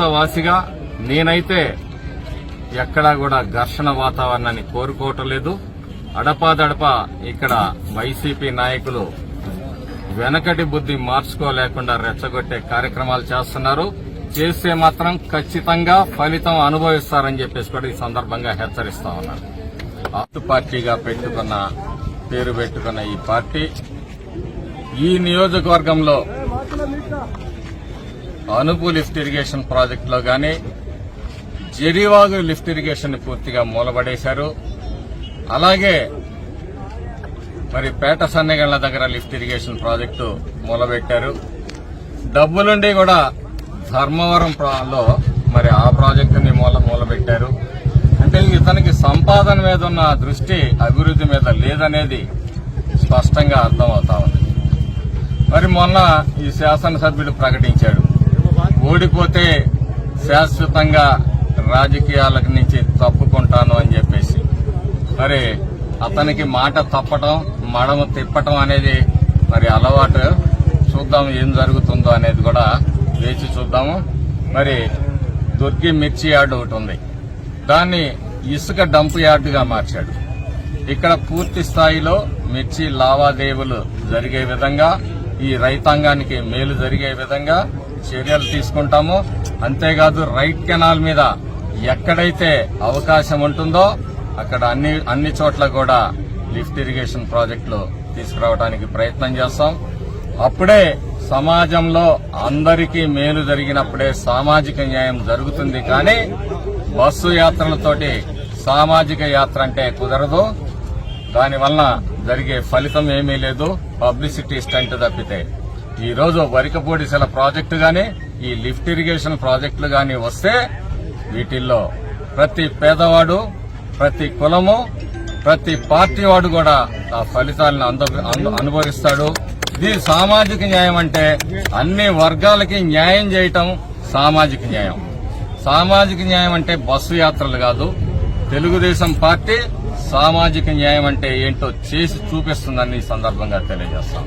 వాసిగా నేనైతే ఎక్కడా కూడా ఘర్షణ వాతావరణాన్ని కోరుకోవటం లేదు. అడపాదడప ఇక్కడ వైసీపీ నాయకులు వెనకటి బుద్ధి మార్చుకోలేకుండా రెచ్చగొట్టే కార్యక్రమాలు చేస్తున్నారు. చేస్తే మాత్రం ఖచ్చితంగా ఫలితం అనుభవిస్తారని చెప్పేసి కూడా ఈ సందర్భంగా హెచ్చరిస్తా ఉన్నారు ఆతు పార్టీగా పెట్టుకున్న పేరు పెట్టుకున్న ఈ పార్టీ ఈ నియోజకవర్గంలో అనుపు లిఫ్ట్ ఇరిగేషన్ ప్రాజెక్టులో కానీ జెరీవాగు లిఫ్ట్ ఇరిగేషన్ పూర్తిగా మూలబడేశారు. అలాగే మరి పేట సన్నగళ్ళ దగ్గర లిఫ్ట్ ఇరిగేషన్ ప్రాజెక్టు మూలబెట్టారు. డబ్బులుండి కూడా ధర్మవరం లో మరి ఆ ప్రాజెక్టుని మూల మూలబెట్టారు. అంటే ఇతనికి సంపాదన మీద ఉన్న దృష్టి అభివృద్ధి మీద లేదనేది స్పష్టంగా అర్థమవుతా ఉంది. మరి మొన్న ఈ శాసనసభ్యుడు ప్రకటించాడు. ఓడిపోతే శాశ్వతంగా రాజకీయాల నుంచి తప్పుకుంటాను అని చెప్పేసి. మరి అతనికి మాట తప్పటం మడమ తిప్పటం అనేది మరి అలవాటు. చూద్దాం ఏం జరుగుతుందో అనేది కూడా వేచి చూద్దాము. మరి దుర్గి మిర్చి యార్డు ఒకటి ఉంది. దాన్ని ఇసుక డంప్ యార్డుగా మార్చాడు. ఇక్కడ పూర్తి స్థాయిలో మిర్చి లావాదేవీలు జరిగే విధంగా ఈ రైతాంగానికి మేలు జరిగే విధంగా చర్యలు తీసుకుంటాము. అంతేకాదు రైట్ కెనాల్ మీద ఎక్కడైతే అవకాశం ఉంటుందో అక్కడ అన్ని అన్ని చోట్ల కూడా లిఫ్ట్ ఇరిగేషన్ ప్రాజెక్టులు తీసుకురావడానికి ప్రయత్నం చేస్తాం. అప్పుడే సమాజంలో అందరికీ మేలు జరిగినప్పుడే సామాజిక న్యాయం జరుగుతుంది కానీ బస్సు యాత్రలతోటి సామాజిక యాత్ర అంటే కుదరదు. దానివల్ల జరిగే ఫలితం ఏమీ లేదు. పబ్లిసిటీ స్టంట్ తప్పితే. ఈ రోజు వరికపూడిసెల ప్రాజెక్టు గాని ఈ లిఫ్ట్ ఇరిగేషన్ ప్రాజెక్టులు గాని వస్తే వీటిల్లో ప్రతి పేదవాడు ప్రతి కులము ప్రతి పార్టీ వాడు కూడా ఆ ఫలితాలను అనుభవిస్తాడు. ఇది సామాజిక న్యాయం అంటే అన్ని వర్గాలకి న్యాయం చేయటం సామాజిక న్యాయం. సామాజిక న్యాయం అంటే బస్సు యాత్రలు కాదు. తెలుగుదేశం పార్టీ సామాజిక న్యాయం అంటే ఏంటో చేసి చూపిస్తుందని ఈ సందర్భంగా తెలియజేస్తాం